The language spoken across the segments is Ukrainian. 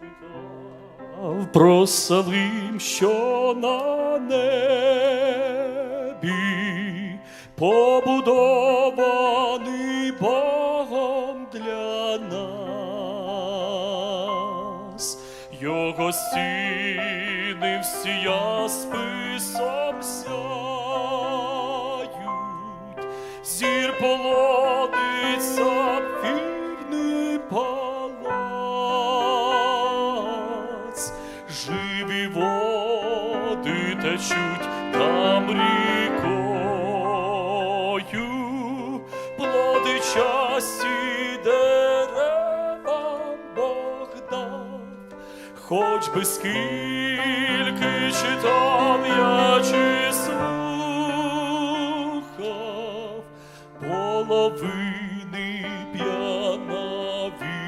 читав про Салим, що на небі побудований Богом для нас. Його стіни всі ясписом сяють, зір полонить течуть там рікою, плоди часті деревам Бог дав, хоч би скільки читав я чи слухав, половини я навіть.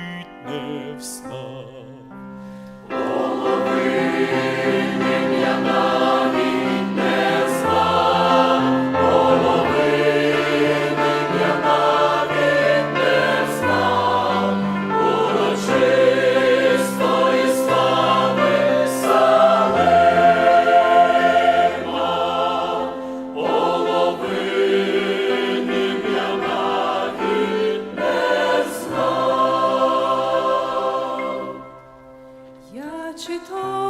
Я читав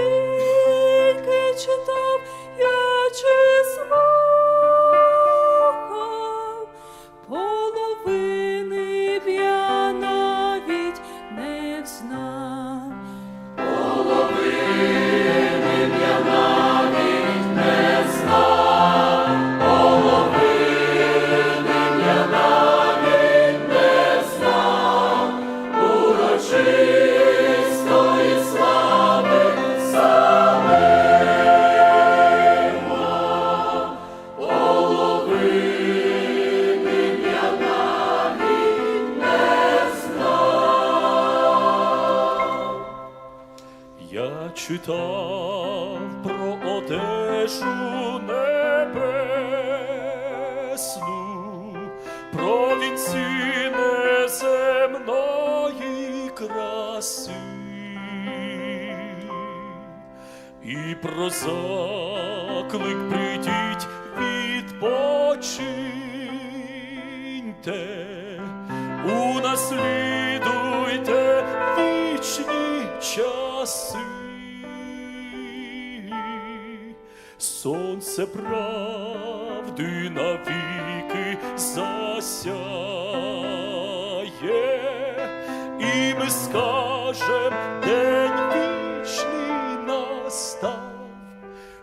скільки читав я чи слухав, половини б я навіть не взнав. Читав про одежу небесну, про вінці неземної краси і про заклик прийдіть відпочиньте, унаслідуйте вічні часи. Сонце правди навіки засяє, і ми скажем, день вічний настав.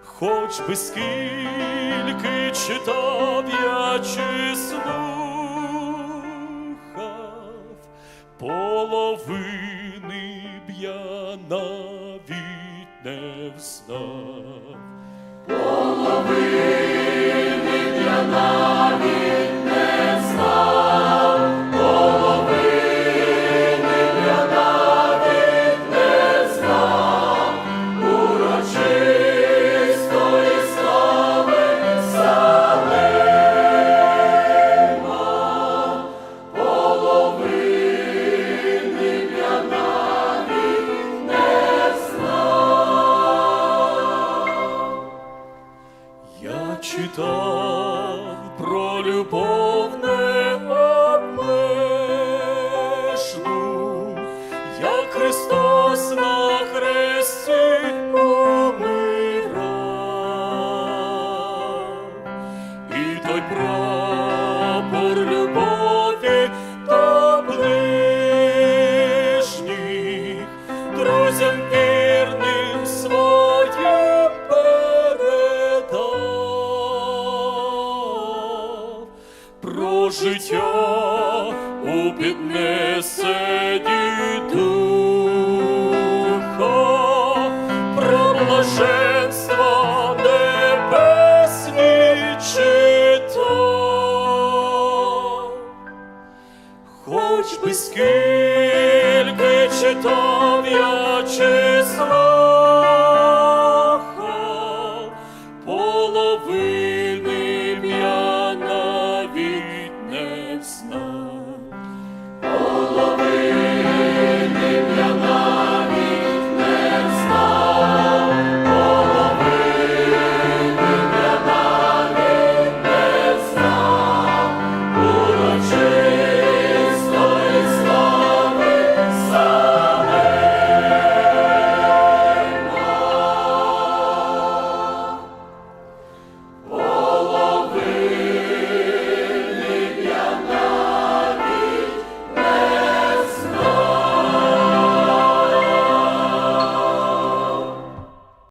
Хоч би скільки читав я чи слухав, половини б я навіть не взнав. Я Христі помирав, і той прапор любові друзям вірним своїм про життя у піднесенні Tschüss. Hallo.